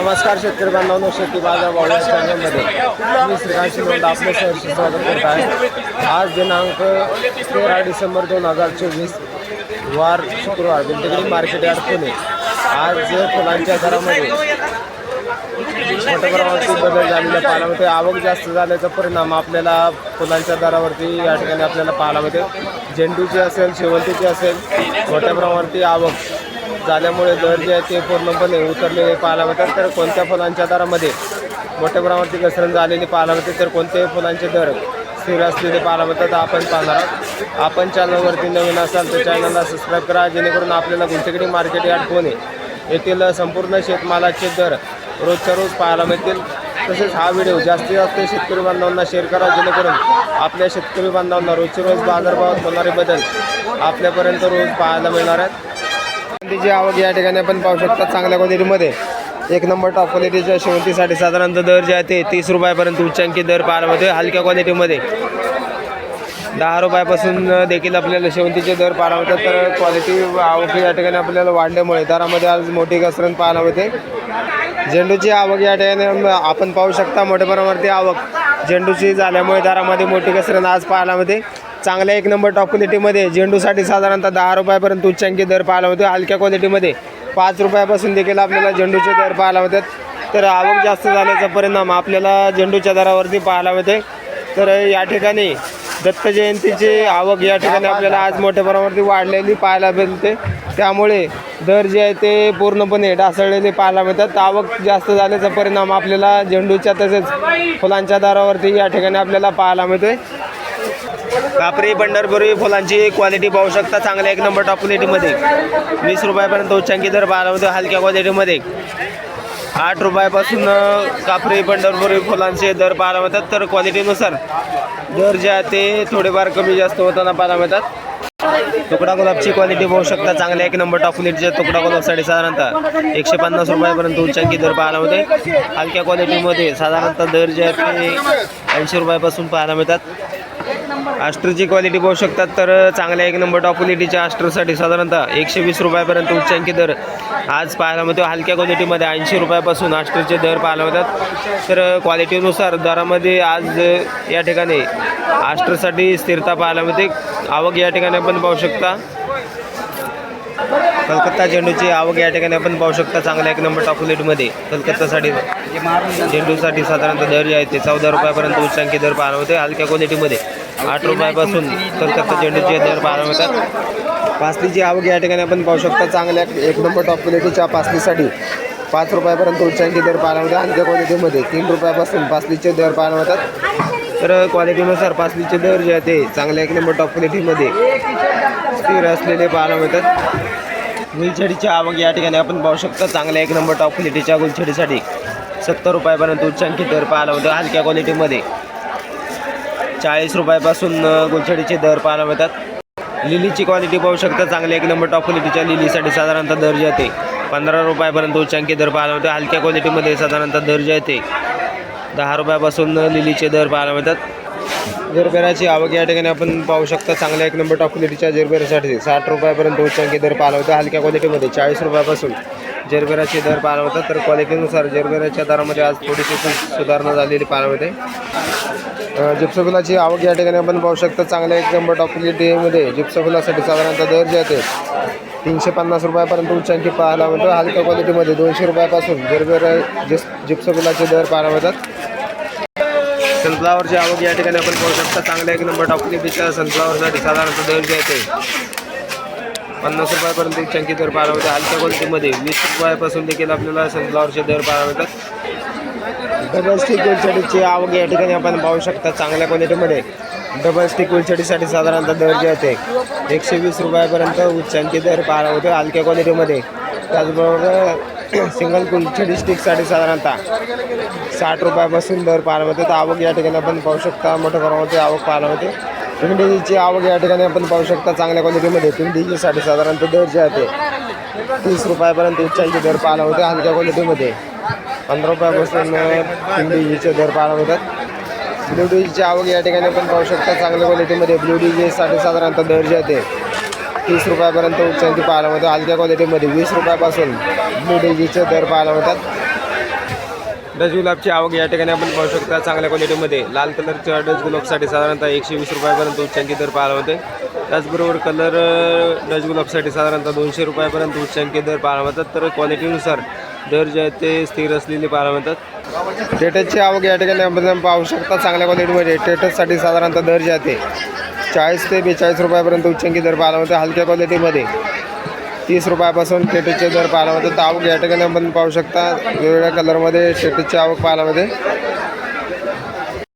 नमस्कार शेतकरी बांधवांनो शेती बाजार भाव चॅनलमध्ये मी श्रीकांत शिंदे आपलं सहर्ष स्वागत करत आहे. आज दिनांक तेरा डिसेंबर दोन हजार चोवीस वार शुक्रवार बिल्टिगडी मार्केट यार्ड पुणे. आज फुलांच्या दरामध्ये मोठ्या प्रमाणावरती बदल झालेल्या पाहायला मिळते आवक जास्त झाल्याचा परिणाम आपल्याला फुलांच्या दरावरती या ठिकाणी आपल्याला पाहायला मिळते. झेंडूची असेल शेवंतीची असेल मोठ्या प्रमाणावरती आवक झाल्यामुळे दर जे आहे ते पूर्णपणे उतरलेले पाहायला मिळतात. तर कोणत्या फुलांच्या दरामध्ये मोठ्या प्रमाणावरती घसरण झालेली पाहायला मिळते तर कोणत्याही फुलांचे दर स्थिर असलेले पाहायला मिळतात आपण पाहणार आहोत. आपण चॅनलवरती नवीन असाल तर चॅनलला सबस्क्राईब करा जेणेकरून आपल्याला गुंतगडी मार्केट यार्ड पुणे येथील संपूर्ण शेतमालाचे दर रोजच्या रोज पाहायला मिळतील. तसेच हा व्हिडिओ जास्तीत जास्त शेतकरी बांधवांना शेअर करा जेणेकरून आपल्या शेतकरी बांधवांना रोजच्या रोज बाजारभावात होणारे बदल आपल्यापर्यंत रोज पाहायला मिळणार आहेत. शेवंतीची आवक या ठिकाणी आपण पाहू शकता चांगल्या क्वालिटीमध्ये. एक नंबर टॉप क्वालिटीच्या शेवंतीसाठी साधारणतः दर जे आहे ते तीस रुपयापर्यंत उच्चांकी दर पाहायला मिळतो हलक्या क्वालिटीमध्ये दहा रुपयापासून देखील आपल्याला शेवंतीचे दर पाहायला मिळतात तर क्वालिटी आवक या ठिकाणी आपल्याला वाढल्यामुळे दरामध्ये आज मोठी घसरण पाहायला मिळते. झेंडूची आवक या ठिकाणी आपण पाहू शकता मोठ्या प्रमाणावरती आवक झेंडूची झाल्यामुळे दरामध्ये मोठी घसरण आज पाहायला मिळते. चांगल्या एक नंबर टॉप क्वालिटीमध्ये झेंडूसाठी साधारणतः दहा रुपयापर्यंत उच्चांकी दर पाहायला होते. हलक्या क्वालिटीमध्ये पाच रुपयापासून देखील आपल्याला झेंडूचे दर पाहायला होते. तर आवक जास्त झाल्याचा परिणाम आपल्याला झेंडूच्या दरावरती पाहायला मिळते तर या ठिकाणी दत्त जयंतीची आवक या ठिकाणी आपल्याला आज मोठ्या प्रमाणावरती वाढलेली पाहायला मिळते. त्यामुळे दर जे आहे ते पूर्णपणे ढासळलेले पाहायला मिळतात. आवक जास्त झाल्याचा परिणाम आपल्याला झेंडूच्या तसेच फुलांच्या दरावरती या ठिकाणी आपल्याला पाहायला मिळते. कापरी पंढरपुरी फुलांची क्वालिटी पाहू शकता. चांगल्या एक नंबर टॉप क्वालिटीमध्ये वीस रुपयापर्यंत उच्चांकी दर पाहायला हलक्या क्वालिटीमध्ये आठ रुपयापासून कापरी पंढरपुरी फुलांचे दर पाहायला मिळतात तर क्वालिटीनुसार दर जे आहे ते थोडेफार कमी जास्त होताना पाहायला मिळतात तुकडा गुलाबची क्वालिटी पाहू शकता. चांगल्या एक नंबर टॉप क्वालिटीचे तुकडा गुलाबसाठी साधारणतः एकशे पन्नास रुपयापर्यंत उच्चांकी दर पाहायला मिळते हलक्या क्वालिटीमध्ये साधारणतः दर जे आहेत ते ऐंशी रुपयापासून पाहायला मिळतात आस्ट्रची क्वालिटी पाहू शकतात तर चांगल्या एक नंबर टॉप क्वालिटीच्या आस्ट्रसाठी साधारणतः एकशे वीस रुपयापर्यंत उच्चांकी दर. आज पाहायला मिळतो हलक्या क्वालिटीमध्ये ऐंशी रुपयापासून आस्ट्रचे दर पाहायला मिळतात. तर क्वालिटीनुसार दरामध्ये आज या ठिकाणी आस्ट्रसाठी स्थिरता पाहायला मिळते. आवक या ठिकाणी आपण पाहू शकता. कलकत्ता झेंडूची आवक या ठिकाणी आपण पाहू शकता चांगल्या एक नंबर टॉप क्वालिटीमध्ये कलकत्तासाठी झेंडूसाठी साधारणतः दर जे आहे ते चौदा रुपयापर्यंत उच्चांकी दर पाहायला होते हलक्या क्वालिटीमध्ये आठ रुपयापासून कलकत्ता झेंडूचे दर बारा मिळतात पासलीची आवक या ठिकाणी आपण पाहू शकता. चांगल्या एक नंबर टॉप क्वालिटीच्या पासलीसाठी पाच रुपयापर्यंत उच्चांकी दर पाहायला मिळतात. हलक्या क्वालिटीमध्ये तीन रुपयापासून पासलीचे दर पाहायला मिळतात. तर क्वालिटीनुसार पासलीचे दर जे आहे ते चांगल्या एक नंबर टॉप क्वालिटीमध्ये स्थिर असलेले पाहायला मिळतात. गुलछडीच्या आवक या ठिकाणी आपण पाहू शकता. चांगल्या एक नंबर टॉप क्वालिटीच्या गुलछडीसाठी सत्तर रुपयापर्यंत उच्चांकी दर पाहायला मिळतो हलक्या क्वालिटीमध्ये चाळीस रुपयापासून गुलछडीचे दर पाहायला मिळतात. लिलीची क्वालिटी पाहू शकता चांगल्या एक नंबर टॉप क्वालिटीच्या लिलीसाठी साधारणतः दर्जा येते पंधरा रुपयापर्यंत उच्चांकी दर पाहायला मिळतो. हलक्या क्वालिटीमध्ये साधारणतः दर्जा येते दहा रुपयापासून लिलीचे दर पाहायला मिळतात. जरबेराची आवक या ठिकाणी आपण पाहू शकता चांगल्या एक नंबर टॉप क्वालिटीच्या जरबेरासाठी साठ रुपयापर्यंत उच्चांकी दर पाहायला मिळतो. हलक्या क्वालिटीमध्ये चाळीस रुपयापासून जरबेराचे दर पाहायला होतात तर क्वालिटीनुसार जरबेराच्या दरामध्ये आज थोडीशी सुधारणा झालेली पाहायला मिळते जिप्सफुलाची आवक या ठिकाणी आपण पाहू शकता चांगल्या एक नंबर टॉप क्वालिटीमध्ये जिप्सफुलासाठी साधारणतः दर जे आहे तीनशे पन्नास रुपयापर्यंत उच्चांकी पाहायला मिळतो. हलक्या क्वालिटीमध्ये दोनशे रुपयापासून जरबेरा जिस जिप्सफुलाचे दर पाहायला मिळतात सनफ्लावरची आवक या ठिकाणी आपण पाहू शकता चांगल्या एक नंबर टॉप क्वालिटीच्या सनफ्लावरसाठी साधारणतः दर जे आहे पन्नास रुपयापर्यंत एक चंकी दर पाहायला मिळतात हलक्या क्वालिटीमध्ये वीस रुपयापासून देखील आपल्याला सनफ्लावरचे दर पाहायला मिळतात. डबल स्टिक उलछडीची आवक या ठिकाणी आपण पाहू शकता चांगल्या क्वालिटीमध्ये. डबल स्टिक उलछडीसाठी साधारणतः दर जे आहे एकशे वीस रुपयापर्यंत उच्चांकी दर पाहायला होते हलक्या क्वालिटीमध्ये. त्याचबरोबर सिंगल कुलछडी स्टिकसाठी साधारणतः साठ रुपयापासून दर पाहायला मिळते. तर आवक या ठिकाणी आपण पाहू शकता मोठ्या प्रमाणामध्ये आवक पाहायला मिळते. पिंडीची आवक या ठिकाणी आपण पाहू शकता. चांगल्या क्वालिटीमध्ये पिंडीचीसाठी साधारणतः दर जे आहे ते तीस रुपयापर्यंत उच्चांकी दर पाहायला होते. हलक्या क्वालिटीमध्ये पंधरा रुपयापासून पिंडीचे दर पाहायला होतात. ब्लू डीची आवक या ठिकाणी आपण पाहू शकता. चांगल्या क्वालिटीमध्ये ब्लू डीजीसाठी साधारणतः दर जे आहे तीस रुपयापर्यंत उच्चांची पाहायला होतं हलक्या क्वालिटीमध्ये वीस रुपयापासून ब्लू डीजीचे दर पाहायला होतात. डच गुलाबची आवक या ठिकाणी आपण पाहू शकता चांगल्या क्वालिटीमध्ये. लाल कलरच्या डच गुलाबसाठी साधारणतः एकशे वीस रुपयापर्यंत उच्चांकी दर पाहायला होते त्याचबरोबर कलर डच गुलाबसाठी साधारणतः दोनशे रुपयापर्यंत उच्चांकी दर पाहायला मिळतात. तर क्वालिटीनुसार दर जे आहेत ते स्थिर असलेले पाहायला मिळतात. टेटसची आवक या ठिकाणी आपण पाहू शकता चांगल्या क्वालिटीमध्ये टेटससाठी साधारणतः दर जे आहे ते चाळीस ते बेचाळीस रुपयापर्यंत उच्चांकी दर पाहायला मिळते हलक्या क्वालिटीमध्ये तीस रुपयापासून शेटीचे दर पाहायला मिळतात आवक या ठिकाणी आपण पाहू शकता वेगवेगळ्या कलरमध्ये शेटीची आवक पाहायला मिळते.